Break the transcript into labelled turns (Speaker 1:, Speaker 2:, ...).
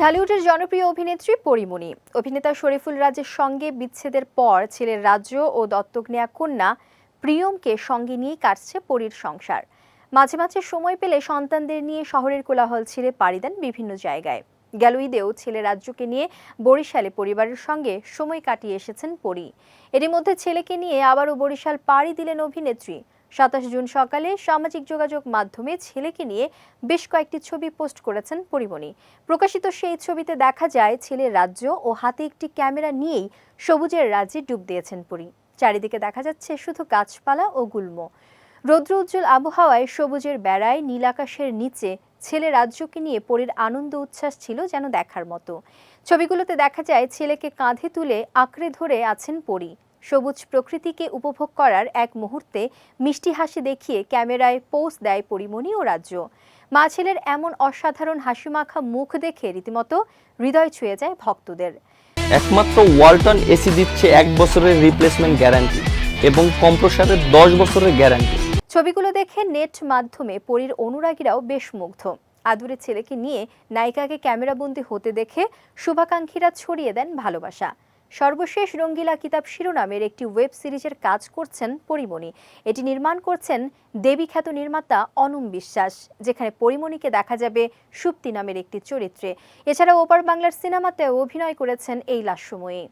Speaker 1: ঢালিউডের জনপ্রিয় অভিনেত্রী পরিমণি। অভিনেতা শরীফুল রাজের সঙ্গে বিচ্ছেদের পর ছেলের রাজ্য ও দত্তক নেয়া কন্যা প্রিয়মকে সঙ্গে নিয়েই কাটছে পরীর সংসার। মাঝে মাঝে সময় পেলে সন্তানদের নিয়ে শহরের কোলাহল ছেড়ে পাড়ি দেন বিভিন্ন জায়গায়। গেল ঈদেও ছেলে রাজ্যকে নিয়ে বরিশালে পরিবারের সঙ্গে সময় কাটিয়ে এসেছেন পরী। এরই মধ্যে ছেলেকে নিয়ে আবারও বরিশাল পাড়ি দিলেন অভিনেত্রী। সাতাশ জুন সকালে সামাজিক যোগাযোগ মাধ্যমে ছেলেকে নিয়ে বেশ কয়েকটি ছবি পোস্ট করেছেন পরিমণি। প্রকাশিত সেই ছবিতে দেখা যায় ছেলের রাজ্য ও হাতে একটি ক্যামেরা নিয়েই সবুজের রাজ্যে ডুব দিয়েছেন পরী। চারিদিকে দেখা যাচ্ছে শুধু গাছপালা ও গুল্ম। রৌদ্র উজ্জ্বল আবহাওয়ায় সবুজের বেড়ায় নীল আকাশের নিচে ছেলে রাজ্যকে নিয়ে পরীর আনন্দ উচ্ছ্বাস ছিল যেন দেখার মতো। ছবিগুলোতে দেখা যায়, ছেলেকে কাঁধে তুলে আঁকড়ে ধরে আছেন পরী। সবুজ প্রকৃতিকে উপভোগ করার এক মুহূর্তে মিষ্টি হাসি দেখিয়ে ক্যামেরায় পোজ দেয় পরিমণি ও রাজ্য। মা ছেলের এমন অসাধারণ হাসিমাখা মুখ দেখে রীতিমতো হৃদয় ছুঁয়ে যায় ভক্তদের।
Speaker 2: একমাত্র ওয়ালটন এসি দিচ্ছে এক বছরের রিপ্লেসমেন্ট গ্যারান্টি এবং কম্প্রসারের দশ বছরের গ্যারান্টি
Speaker 1: ছবিগুলো দেখে নেট মাধ্যমে পরীর অনুরাগীরাও বেশ মুগ্ধ। আদুরে ছেলেকে নিয়ে নায়িকাকে ক্যামেরাবন্দি হতে দেখে শুভাকাঙ্ক্ষীরা ছড়িয়ে দেন ভালোবাসা। সর্বশেষ রঙ্গিলা কিতাব শিরোনামের একটি ওয়েব সিরিজের কাজ করছেন পরিমণি। এটি নির্মাণ করছেন দেবী খ্যাত নির্মাতা অনম বিশ্বাস, যেখানে পরিমণিকে দেখা যাবে সুপ্তি নামের একটি চরিত্রে। এছাড়া ওপার বাংলার সিনেমাতেও অভিনয় করেছেন এই লাস্যময়ী।